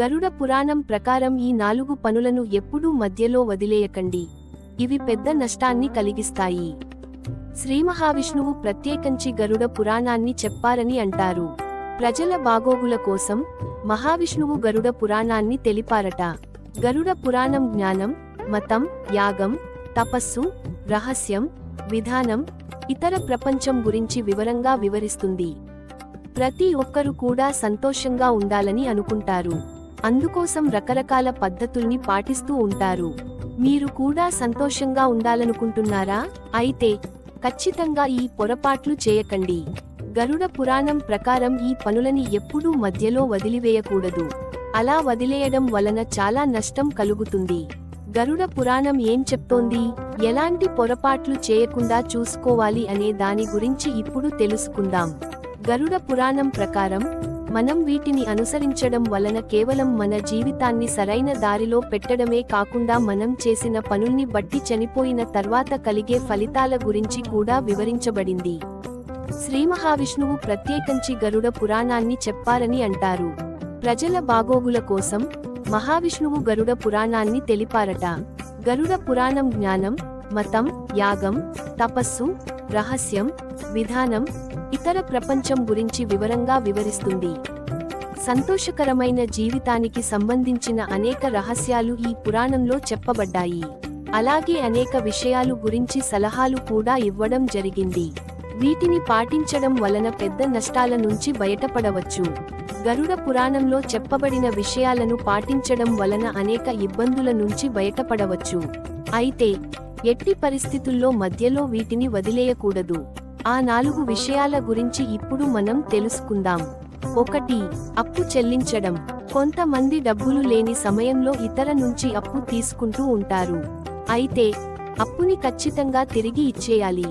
గరుడ పురాణం ప్రకారం ఈ నాలుగు పనులను ఎప్పుడూ మధ్యలో వదిలేయకండి. ఇవి పెద్ద నష్టాన్ని కలిగిస్తాయి. శ్రీ మహావిష్ణువు ప్రత్యేకించి గరుడ పురాణాన్ని చెప్పారని అంటారు. ప్రజల బాగోగుల కోసం మహావిష్ణువు గరుడ పురాణాన్ని తెలిపారట. గరుడ పురాణం జ్ఞానం మతం యాగం తపస్సు రహస్యం విధానం ఇతర ప్రపంచం గురించి వివరంగా వివరిస్తుంది. ప్రతి ఒక్కరు కూడా సంతోషంగా ఉండాలని అనుకుంటారు. అందుకోసం రకరకాల పద్ధతుల్ని పాటిస్తూ ఉంటారు. మీరు కూడా సంతోషంగా ఉండాలనుకుంటున్నారా? అయితే ఖచ్చితంగా ఈ పొరపాట్లు చేయకండి. గరుడ పురాణం ప్రకారం ఈ పనులని ఎప్పుడూ మధ్యలో వదిలివేయకూడదు. అలా వదిలేయడం వలన చాలా నష్టం కలుగుతుంది. గరుడ పురాణం ఏం చెప్తోంది? ఎలాంటి పొరపాట్లు చేయకుండా చూసుకోవాలి అనే దాని గురించి ఇప్పుడు తెలుసుకుందాం. గరుడ పురాణం ప్రకారం మనం వీటిని అనుసరించడం వలన కేవలం మన జీవితాన్ని సరైన దారిలో పెట్టడమే కాకుండా మనం చేసిన పనుల్ని బట్టి చనిపోయిన తర్వాత కలిగే ఫలితాల గురించి కూడా వివరించబడింది. శ్రీ మహావిష్ణువు ప్రత్యేకంచి గరుడ పురాణాన్ని చెప్పారని అంటారు. ప్రజల బాగోగుల కోసం మహావిష్ణువు గరుడ పురాణాన్ని తెలిపారట. గరుడ పురాణం జ్ఞానం మతం యాగం తపస్సు రహస్యం విధానం ఇతర ప్రపంచం గురించి వివరంగా వివరిస్తుంది. సంతోషకరమైన జీవితానికి సంబంధించిన అనేక రహస్యాలు ఈ పురాణంలో చెప్పబడ్డాయి. అలాగే అనేక విషయాలు గురించి సలహాలు కూడా ఇవ్వడం జరిగింది. వీటిని పాటించడం వలన పెద్ద నష్టాల నుంచి బయటపడవచ్చు. గరుడ పురాణంలో చెప్పబడిన విషయాలను పాటించడం వలన అనేక ఇబ్బందుల నుంచి బయటపడవచ్చు. అయితే ఎట్టి పరిస్థితుల్లో మధ్యలో వీటిని వదిలేయకూడదు. ఆ నాలుగు విషయాల గురించి ఇప్పుడు మనం తెలుసుకుందాం. ఒకటి అప్పు చెల్లించడం. కొంతమంది డబ్బులు లేని సమయంలో ఇతర నుంచి అప్పు తీసుకుంటూ ఉంటారు. అయితే అప్పుని ఖచ్చితంగా తిరిగి ఇచ్చేయాలి.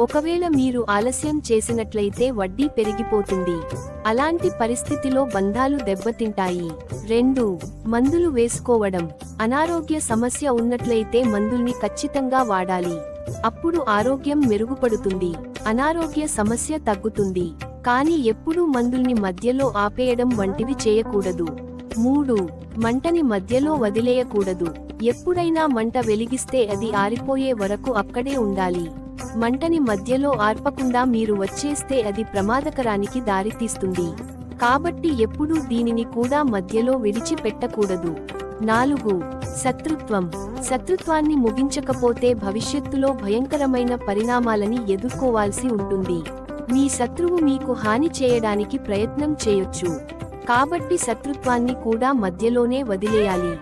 ఒకవేళ మీరు ఆలస్యం చేసినట్లయితే వడ్డీ పెరిగిపోతుంది. అలాంటి పరిస్థితిలో బంధాలు దెబ్బతింటాయి. రెండు మందులు వేసుకోవడం. అనారోగ్య సమస్య ఉన్నట్లయితే మందుల్ని ఖచ్చితంగా వాడాలి. అప్పుడు ఆరోగ్యం మెరుగుపడుతుంది. అనారోగ్య సమస్య తగ్గుతుంది. కానీ ఎప్పుడూ మందుల్ని మధ్యలో ఆపేయడం వంటివి చేయకూడదు. మూడు మంటని మధ్యలో వదిలేయకూడదు. ఎప్పుడైనా మంట వెలిగిస్తే అది ఆరిపోయే వరకు అక్కడే ఉండాలి. మంటని మధ్యలో ఆర్పకుండా మీరు వచ్చేస్తే అది ప్రమాదకరానికి దారితీస్తుంది. కాబట్టి ఎప్పుడూ దీనిని కూడా మధ్యలో విడిచిపెట్టకూడదు. నాలుగు. శత్రుత్వం. శత్రుత్వాన్ని ముగించకపోతే భవిష్యత్తులో భయంకరమైన పరిణామాలని ఎదుర్కోవాల్సి ఉంటుంది. మీ శత్రువు మీకు హాని చేయడానికి ప్రయత్నం చేయొచ్చు. కాబట్టి శత్రుత్వాన్ని కూడా మధ్యలోనే వదిలేయాలి.